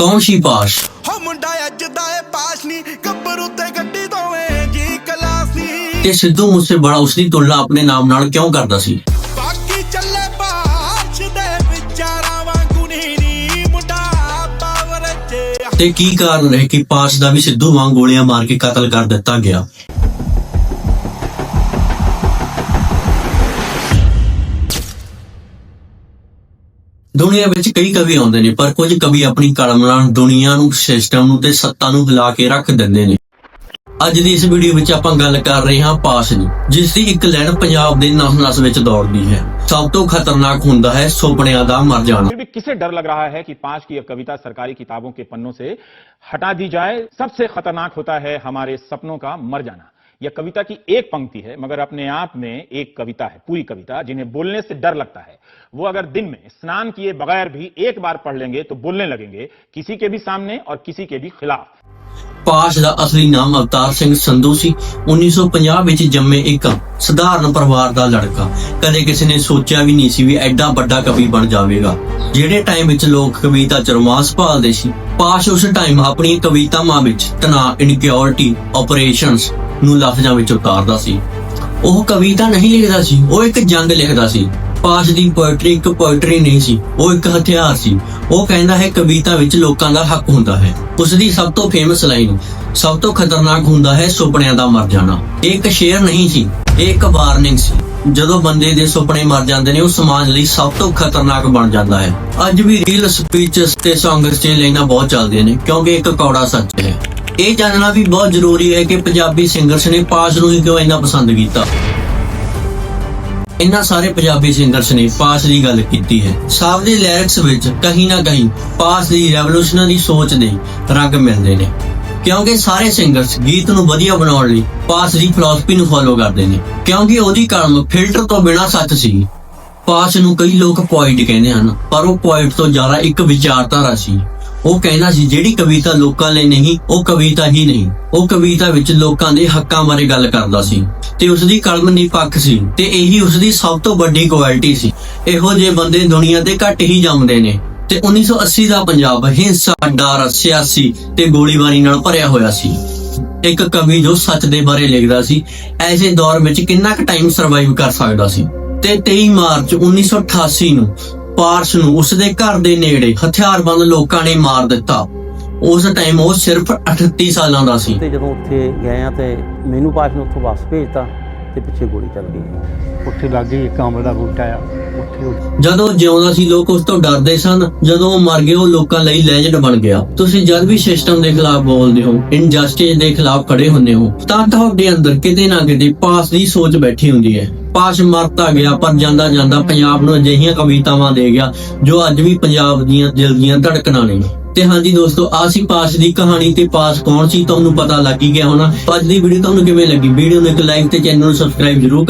ਕੌਣ ਸੀ ਪਾਸ਼? ਹੋ ਮੁੰਡਾ ਅੱਜ ਦਾ ਏ ਪਾਸ ਨਹੀਂ ਗੱਭਰੂ ਤੇ ਗੱਡੀ ਦੋਵੇਂ ਜੀ ਕਲਾਸ ਤੇ ਸਿੱਧੂ ਮੂਸੇਵਾਲਾ ਉਸ ਦੀ ਤੁਲਨਾ ਆਪਣੇ ਨਾਮ ਨਾਲ ਕਿਉਂ ਕਰਦਾ ਸੀ? ਬਾਕੀ ਚੱਲੇ ਬਾਸ਼ ਦੇ ਵਿਚਾਰਾਂ ਵਾਂਗੂ ਨਹੀਂ ਨੀ ਮੁੰਡਾ ਪਾਵਰ ਤੇ ਕੀ ਕਾਰਨ ਹੈ ਕਿ ਪਾਸ਼ ਦਾ ਵੀ ਸਿੱਧੂ ਵਾਂਗ ਗੋਲੀਆਂ ਮਾਰ ਕੇ ਕਤਲ ਕਰ ਦਿੱਤਾ ਗਿਆ? ਦੁਨੀਆ ਵਿੱਚ ਕਈ ਕਵੀ ਆਉਂਦੇ ਨੇ ਪਰ ਕੁਝ ਕਵੀ ਆਪਣੀ ਕਲਮ ਨਾਲ ਦੁਨੀਆ ਨੂੰ ਸਿਸਟਮ ਨੂੰ ਤੇ ਸੱਤਾ ਨੂੰ ਹਿਲਾ ਕੇ ਰੱਖ ਦਿੰਦੇ ਨੇ ਅੱਜ ਦੀ ਇਸ ਵੀਡੀਓ ਵਿੱਚ ਆਪਾਂ ਗੱਲ ਕਰ ਰਹੇ ਹਾਂ ਪਾਸ਼ ਦੀ ਜਿਸ ਦੀ ਇੱਕ ਲਾਈਨ ਪੰਜਾਬ ਦੇ ਨਸ-ਨਸ ਵਿੱਚ ਦੌੜਦੀ ਹੈ ਸਭ ਤੋਂ ਖਤਰਨਾਕ ਹੁੰਦਾ ਹੈ ਸੁਪਨਿਆਂ ਦਾ ਮਰ ਜਾਣਾ फिर भी किसे डर लग रहा है कि पांच की यह कविता सरकारी किताबों के पन्नों से हटा दी जाए सबसे खतरनाक होता है हमारे सपनों का मर जाना यह कविता की एक पंक्ति है, मगर अपने आप में एक कविता है, पूरी कविता, जिन्हें बोलने से डर लगता है। वो अगर दिन में स्नान किए बगैर भी एक बार पढ़ लेंगे तो बोलने लगेंगे किसी के भी सामने और किसी के भी खिलाफ। ਪਾਸ਼ ਦਾ ਅਸਲੀ ਨਾਮ ਅਵਤਾਰ ਸਿੰਘ ਸੰਧੂ ਸੀ। 1950 ਵਿੱਚ ਜੰਮੇ ਇੱਕ ਸਧਾਰਨ ਪਰਿਵਾਰ ਦਾ ਲੜਕਾ। ਕਦੇ ਕਿਸੇ ਨੇ ਸੋਚਿਆ ਵੀ ਨਹੀਂ ਸੀ ਵੀ ਐਡਾ ਵੱਡਾ ਕਵੀ ਬਣ ਜਾਵੇਗਾ। ਜਿਹੜੇ ਟਾਈਮ ਵਿੱਚ ਲੋਕ ਕਵਿਤਾ ਚ ਰੋਮਾਂਸ ਭਾਲਦੇ ਸੀ, ਪਾਸ਼ ਉਸ ਟਾਈਮ ਆਪਣੀ ਕਵਿਤਾਵਾਂ ਵਿੱਚ ਤਣਾਅ ਇਨਕਿਉਰਿਟੀ ਆਪਰੇਸ਼ਨਸ ਨੂੰ ਲਫ਼ਜ਼ਾਂ ਵਿੱਚ ਉਤਾਰਦਾ ਸੀ। ਉਹ ਕਵਿਤਾ ਨਹੀਂ ਲਿਖਦਾ ਸੀ, ਉਹ ਇੱਕ ਜੰਗ ਲਿਖਦਾ ਸੀ। ਪਾਸ਼ ਦੀ ਪੋਇਟਰੀ ਇੱਕ ਪੋਇਟਰੀ ਨਹੀਂ ਸੀ, ਉਹ ਇੱਕ ਹਥਿਆਰ ਸੀ। ਉਹ ਕਹਿੰਦਾ ਹੈ, ਕਵਿਤਾ ਵਿੱਚ ਲੋਕਾਂ ਦਾ ਹੱਕ ਹੁੰਦਾ ਹੈ। ਉਸ ਦੀ ਸਭ ਤੋਂ ਫੇਮਸ ਲਾਈਨ ਸਭ ਤੋਂ ਖਤਰਨਾਕ ਹੁੰਦਾ ਹੈ ਸੁਪਨਿਆਂ ਦਾ ਮਰ ਜਾਣਾ। ਇਹ ਇੱਕ ਸ਼ੇਰ ਨਹੀਂ ਸੀ, ਇਹ ਇੱਕ ਵਾਰਨਿੰਗ ਸੀ। ਜਦੋਂ ਬੰਦੇ ਦੇ ਸੁਪਨੇ ਮਰ ਜਾਂਦੇ ਨੇ, ਉਹ ਸਮਾਜ ਲਈ ਸਭ ਤੋਂ ਖਤਰਨਾਕ ਬਣ ਜਾਂਦਾ ਹੈ। ਅੱਜ ਵੀ ਰੀਲ ਸਪੀਚਸ ਤੇ ਸੌਂਗਸ 'ਚ ਇਹ ਲਾਈਨਾਂ ਬਹੁਤ ਚੱਲਦੀਆਂ ਨੇ, ਕਿਉਂਕਿ ਇੱਕ ਕੌੜਾ ਸੱਚ ਹੈ। ਇਹ ਜਾਣਨਾ ਵੀ ਬਹੁਤ ਜ਼ਰੂਰੀ ਹੈ ਕਿ ਪੰਜਾਬੀ ਸਿੰਗਰਸ ਨੇ ਪਾਸ਼ ਨੂੰ ਹੀ ਕਿਉਂ ਇੰਨਾ ਪਸੰਦ ਕੀਤਾ? ਇਨ੍ਹਾਂ ਸਾਰੇ ਪੰਜਾਬੀ ਸਿੰਗਰਸ ਨੇ ਪਾਸ ਦੀ ਗੱਲ ਕੀਤੀ ਹੈ। ਸਭ ਦੇ ਲਿਰਿਕਸ ਵਿੱਚ ਕहीं ਨਾ ਕहीं ਪਾਸ ਦੀ ਰੈਵੋਲੂਸ਼ਨਰੀ ਸੋਚ ਦੇ ਰੰਗ ਮਿਲਦੇ ਨੇ। ਕਿਉਂਕਿ ਸਾਰੇ ਸਿੰਗਰਸ ਗੀਤ ਨੂੰ ਵਧੀਆ ਬਣਾਉਣ ਲਈ ਪਾਸ ਦੀ ਫਿਲਾਸਫੀ ਨੂੰ ਫੋਲੋ ਕਰਦੇ ਨੇ। ਕਿਉਂਕਿ ਉਹਦੀ ਕਲਮ ਫਿਲਟਰ ਤੋਂ ਬਿਨਾਂ ਸੱਚ ਸੀ। ਪਾਸ ਨੂੰ ਕਈ ਲੋਕ ਪੋਇਟ ਕਹਿੰਦੇ ਹਨ, ਪਰ ਉਹ ਪੋਇਟ ਤੋਂ ਜ਼ਿਆਦਾ ਇੱਕ ਵਿਚਾਰਧਾਰਾ ਸੀ। ਉਹ ਕਹਿੰਦਾ ਸੀ, ਜਿਹੜੀ ਕਵਿਤਾ ਲੋਕਾਂ ਲਈ ਨਹੀਂ, ਉਹ ਕਵਿਤਾ ਹੀ ਨਹੀਂ। ਉਹ ਕਵਿਤਾ ਵਿੱਚ ਲੋਕਾਂ ਦੇ ਹੱਕਾਂ ਬਾਰੇ ਗੱਲ ਕਰਦਾ ਸੀ ਤੇ ਉਸ ਦੀ ਕਲਮ ਨਿਰਪੱਖ ਸੀ ਤੇ ਇਹੀ ਉਸ ਦੀ ਸਭ ਤੋਂ ਵੱਡੀ ਕੁਆਲਿਟੀ ਸੀ। ਇਹੋ ਜਿਹੇ ਬੰਦੇ ਦੁਨੀਆ ਤੇ ਘੱਟ ਹੀ ਜੰਮਦੇ ਨੇ ਤੇ 1980 ਦਾ ਪੰਜਾਬ ਹਿੰਸਾ, ਡਰ, ਸਿਆਸੀ ਤੇ ਗੋਲੀਬਾਰੀ ਨਾਲ ਭਰਿਆ ਹੋਇਆ ਸੀ। ਇੱਕ ਕਵੀ ਜੋ ਸੱਚ ਦੇ ਬਾਰੇ ਲਿਖਦਾ ਸੀ, ਐਸੇ ਦੌਰ ਵਿੱਚ ਕਿੰਨਾ ਕੁ ਟਾਈਮ ਸਰਵਾਈਵ ਕਰ ਸਕਦਾ ਸੀ? ਤੇ 23 ਮਾਰਚ 1988 ਨੂੰ ਪਾਰਸ ਨੂੰ ਉਸਦੇ ਘਰ ਦੇ ਨੇੜੇ ਹਥਿਆਰਬੰਦ ਲੋਕਾਂ ਨੇ ਮਾਰ ਦਿੱਤਾ। ਉਸ ਟਾਈਮ ਉਹ ਸਿਰਫ 38 ਸਾਲਾਂ ਦਾ ਸੀ। ਤੇ ਜਦੋਂ ਉੱਥੇ ਗਏ ਆ ਤੇ ਮੈਨੂੰ ਪਾਸ ਨੂੰ ਉੱਥੋਂ ਵਾਪਸ ਭੇਜਤਾ ਤੇ ਪਿੱਛੇ ਗੋਲੀ ਚੱਲ ਗਈ। ਉੱਥੇ ਲੱਗੇ ਇੱਕ ਅੰਬ ਦਾ ਬੂਟਾ ਆ ਉੱਥੇ ਉਹ ਜਦੋਂ ਜਿਉਂਦਾ ਸੀ ਲੋਕ ਉਸ ਤੋਂ ਡਰਦੇ ਸਨ। ਜਦੋਂ ਉਹ ਮਰ ਗਏ ਉਹ ਲੋਕਾਂ ਲਈ ਲੈਜੈਂਡ ਬਣ ਗਿਆ। ਤੁਸੀਂ ਜਦ ਵੀ ਸਿਸਟਮ ਦੇ ਖਿਲਾਫ ਬੋਲਦੇ ਹੋ ਇਨਜਸਟਿਸ ਦੇ ਖਿਲਾਫ ਖੜੇ ਹੁੰਦੇ ਹੋ ਤਾਂ ਤੁਹਾਡੇ ਅੰਦਰ ਕਿਤੇ ਨਾ ਕਿਤੇ ਪਾਸ ਦੀ ਸੋਚ ਬੈਠੀ ਹੁੰਦੀ ਹੈ। ਪਾਸ ਮਰਤਾ ਗਿਆ, ਪਰ ਜਾਂਦਾ ਜਾਂਦਾ ਪੰਜਾਬ ਨੂੰ ਅਜਿਹੀਆਂ ਕਵਿਤਾਵਾਂ ਦੇ ਗਿਆ, ਜੋ ਅੱਜ ਵੀ ਪੰਜਾਬ ਦੀਆਂ ਦਿਲ ਦੀਆਂ ਧੜਕਣਾਂ ਨੇ। ਤੇ ਹਾਂਜੀ ਦੋਸਤੋ ਆ ਸੀ ਪਾਸ ਦੀ ਕਹਾਣੀ ਤੇ ਪਾਸ ਕੌਣ ਸੀ? ਤੁਹਾਨੂੰ ਪਤਾ ਲੱਗ ਹੀ ਗਿਆ ਹੋਣਾ। ਅੱਜ ਦੀ ਵੀਡੀਓ ਤੁਹਾਨੂੰ ਕਿਵੇਂ ਲੱਗੀ? ਵੀਡੀਓ ਨੂੰ ਇੱਕ ਲਾਈਕ ਤੇ ਚੈਨਲ ਨੂੰ ਸਬਸਕ੍ਰਾਈਬ ਜ਼ਰੂਰ ਕਰ